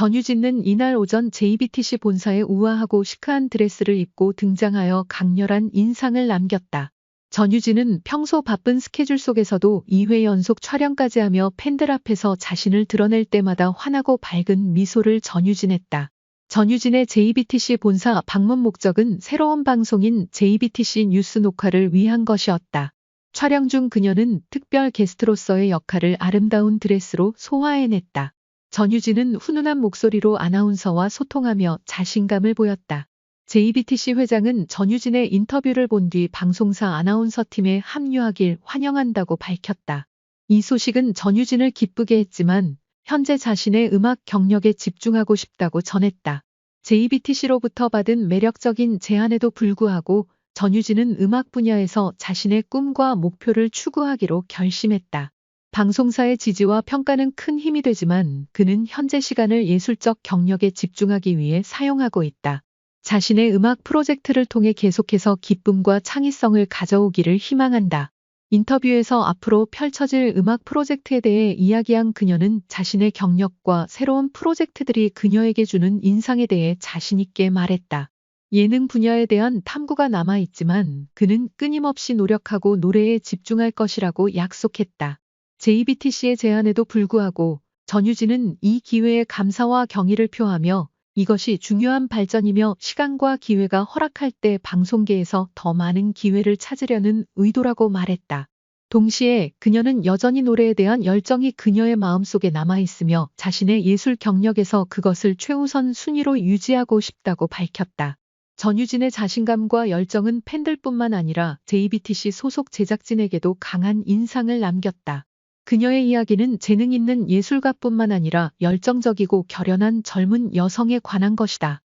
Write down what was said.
전유진은 이날 오전 JBTC 본사에 우아하고 시크한 드레스를 입고 등장하여 강렬한 인상을 남겼다. 전유진은 평소 바쁜 스케줄 속에서도 2회 연속 촬영까지 하며 팬들 앞에서 자신을 드러낼 때마다 환하고 밝은 미소를 전유진했다. 전유진의 JBTC 본사 방문 목적은 새로운 방송인 JBTC 뉴스 녹화를 위한 것이었다. 촬영 중 그녀는 특별 게스트로서의 역할을 아름다운 드레스로 소화해냈다. 전유진은 훈훈한 목소리로 아나운서와 소통하며 자신감을 보였다. JBTC 회장은 전유진의 인터뷰를 본 뒤 방송사 아나운서 팀에 합류하길 환영한다고 밝혔다. 이 소식은 전유진을 기쁘게 했지만 현재 자신의 음악 경력에 집중하고 싶다고 전했다. JBTC로부터 받은 매력적인 제안에도 불구하고 전유진은 음악 분야에서 자신의 꿈과 목표를 추구하기로 결심했다. 방송사의 지지와 평가는 큰 힘이 되지만 그는 현재 시간을 예술적 경력에 집중하기 위해 사용하고 있다. 자신의 음악 프로젝트를 통해 계속해서 기쁨과 창의성을 가져오기를 희망한다. 인터뷰에서 앞으로 펼쳐질 음악 프로젝트에 대해 이야기한 그녀는 자신의 경력과 새로운 프로젝트들이 그녀에게 주는 인상에 대해 자신있게 말했다. 예능 분야에 대한 탐구가 남아있지만 그는 끊임없이 노력하고 노래에 집중할 것이라고 약속했다. JBTC의 제안에도 불구하고 전유진은 이 기회에 감사와 경의를 표하며 이것이 중요한 발전이며 시간과 기회가 허락할 때 방송계에서 더 많은 기회를 찾으려는 의도라고 말했다. 동시에 그녀는 여전히 노래에 대한 열정이 그녀의 마음속에 남아있으며 자신의 예술 경력에서 그것을 최우선 순위로 유지하고 싶다고 밝혔다. 전유진의 자신감과 열정은 팬들뿐만 아니라 JBTC 소속 제작진에게도 강한 인상을 남겼다. 그녀의 이야기는 재능 있는 예술가뿐만 아니라 열정적이고 결연한 젊은 여성에 관한 것이다.